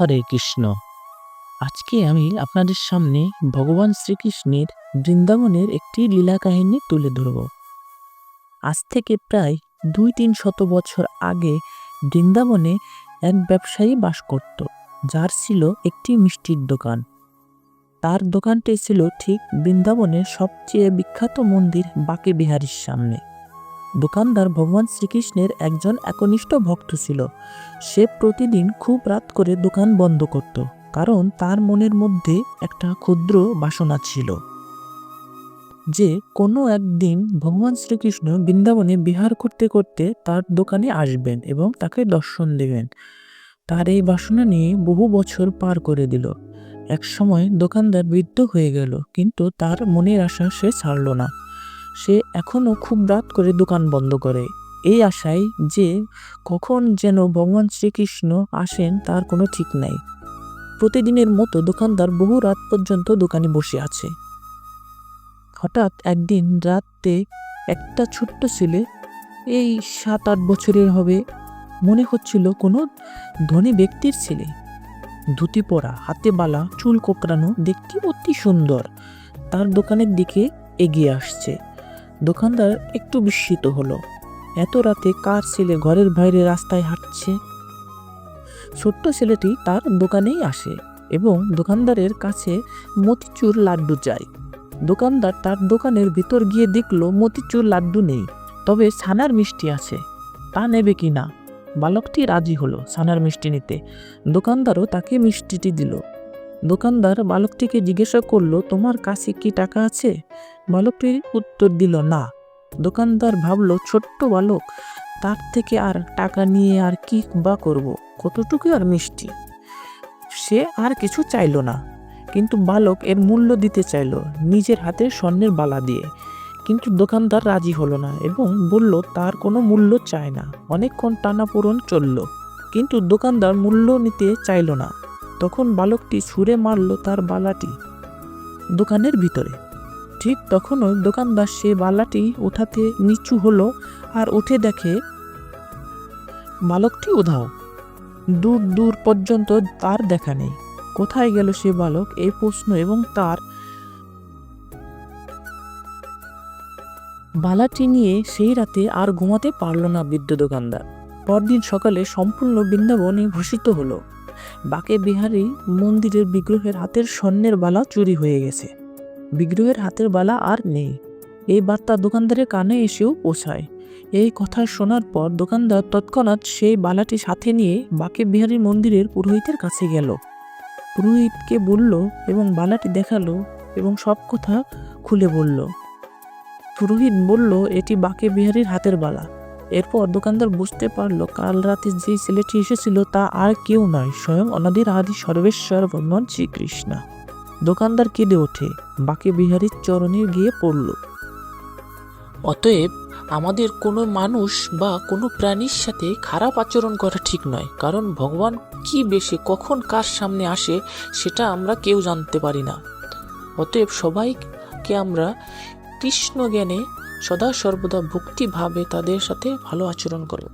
হরে কৃষ্ণ। আজকে আমি আপনাদের সামনে ভগবান শ্রীকৃষ্ণের বৃন্দাবনের একটি লীলা কাহিনী তুলে ধরব। আজ থেকে প্রায় দুই তিন শত বছর আগে বৃন্দাবনে এক ব্যবসায়ী বাস করত, যার ছিল একটি মিষ্টির দোকান। তার দোকানটি ছিল ঠিক বৃন্দাবনের সবচেয়ে বিখ্যাত মন্দির বাকে বিহারীর সামনে। দোকানদার ভগবান শ্রীকৃষ্ণের একজন একনিষ্ঠ ভক্ত ছিল। সে প্রতিদিন খুব রাত করে দোকান বন্ধ করত, কারণ তার মনের মধ্যে একটা ক্ষুদ্র বাসনা ছিল যে কোনো একদিন ভগবান শ্রীকৃষ্ণ বৃন্দাবনে বিহার করতে করতে তার দোকানে আসবেন এবং তাকে দর্শন দেবেন। তার এই বাসনা নিয়ে বহু বছর পার করে দিল। এক সময় দোকানদার বৃদ্ধ হয়ে গেল, কিন্তু তার মনের আশা সে ছাড়ল না। সে এখনও খুব রাত করে দোকান বন্ধ করে। এই আশায় যে কখন যেন ভগবান শ্রীকৃষ্ণ আসেন তার কোনো ঠিক নাই। প্রতিদিনের মতো দোকানদার বহু রাত পর্যন্ত দোকানে বসে আছে। হঠাৎ একদিন রাতে একটা ছোট্ট ছেলে, এই সাত আট বছরের হবে, মনে হচ্ছিল কোনো ধনী ব্যক্তির ছেলে। ধুতি পরা, হাতে বালা, চুল কোকড়ানো, দেখতে অতি সুন্দর। তার দোকানের দিকে এগিয়ে আসছে। দোকানদার একটু বিস্মিত হলো। এত রাতে কার ছেলে ঘরের বাইরে রাস্তায় হাঁটছে? ছোট্ট ছেলেটি তার দোকানেই আসে এবং দোকানদারের কাছে মতিচুর লাড্ডু চায়। দোকানদার তার দোকানের ভিতর গিয়ে দেখল মতিচুর লাড্ডু নেই, তবে ছানার মিষ্টি আছে। তা নেবে কি না? বালকটি রাজি হলো ছানার মিষ্টি নিতে। দোকানদারও তাকে মিষ্টিটি দিল। দোকানদার বালকটিকে জিজ্ঞাসা করল, তোমার কাছে কি টাকা আছে? বালকটি উত্তর দিল, না। দোকানদার ভাবলো, ছোট্ট বালক, তার থেকে আর টাকা নিয়ে আর কি বা করব? কতটুকু আর মিষ্টি? সে আর কিছু চাইলো না, কিন্তু বালক এর মূল্য দিতে চাইলো, নিজের হাতে স্বর্ণের বালা দিয়ে। কিন্তু দোকানদার রাজি হলো না এবং বলল, তার কোনো মূল্য চায় না। অনেকক্ষণ টানাপোড়ন চলল, কিন্তু দোকানদার মূল্য নিতে চাইলো না। তখন বালকটি ছুঁড়ে মারল তার বালাটি দোকানের ভিতরে। ঠিক তখনই দোকানদার সে বালাটি ওঠাতে নিচু হলো আর উঠে দেখে, বালকটি উধাও। দূর দূর পর্যন্ত তার দেখা নেই। কোথায় গেল সে বালক? এই প্রশ্ন এবং তার বালাটি নিয়ে সেই রাতে আর ঘুমাতে পারল না বৃদ্ধ দোকানদার। পরদিন সকালে সম্পূর্ণ বৃন্দাবনে ভূষিত হলো। বাকে বিহারী মন্দিরের বিগ্রহের হাতের স্বর্ণের বালা চুরি হয়ে গেছে। বিগ্রহের হাতের বালা আর নেই। এই বার্তা দোকানদারের কানে এসেও পৌঁছায়। এই কথা শোনার পর দোকানদার তৎক্ষণাৎ সেই বালাটি সাথে নিয়ে বাকে বিহারী মন্দিরের পুরোহিতের কাছে গেল। পুরোহিতকে বলল এবং বালাটি দেখাল এবং সব কথা খুলে বলল। পুরোহিত বলল, এটি বাকে বিহারীর হাতের বালা। এরপর দোকানদার বুঝতে পারল, কাল রাতে যে ছেলেটি এসেছিল তা আর কেউ নয়, স্বয়ং অনাদির আদি সর্বেশ্বর ভগবান শ্রীকৃষ্ণ। দোকানদার কেঁদে ওঠে, বাকি বিহারীর চরণে গিয়ে পড়ল। অতএব আমাদের কোনো মানুষ বা কোনো প্রাণীর সাথে খারাপ আচরণ করা ঠিক নয়, কারণ ভগবান কি বেশি কখন কার সামনে আসে সেটা আমরা কেউ জানতে পারি না। অতএব সবাইকে আমরা কৃষ্ণ জ্ঞানে সদা সর্বদা ভক্তিভাবে তাদের সাথে ভালো আচরণ করো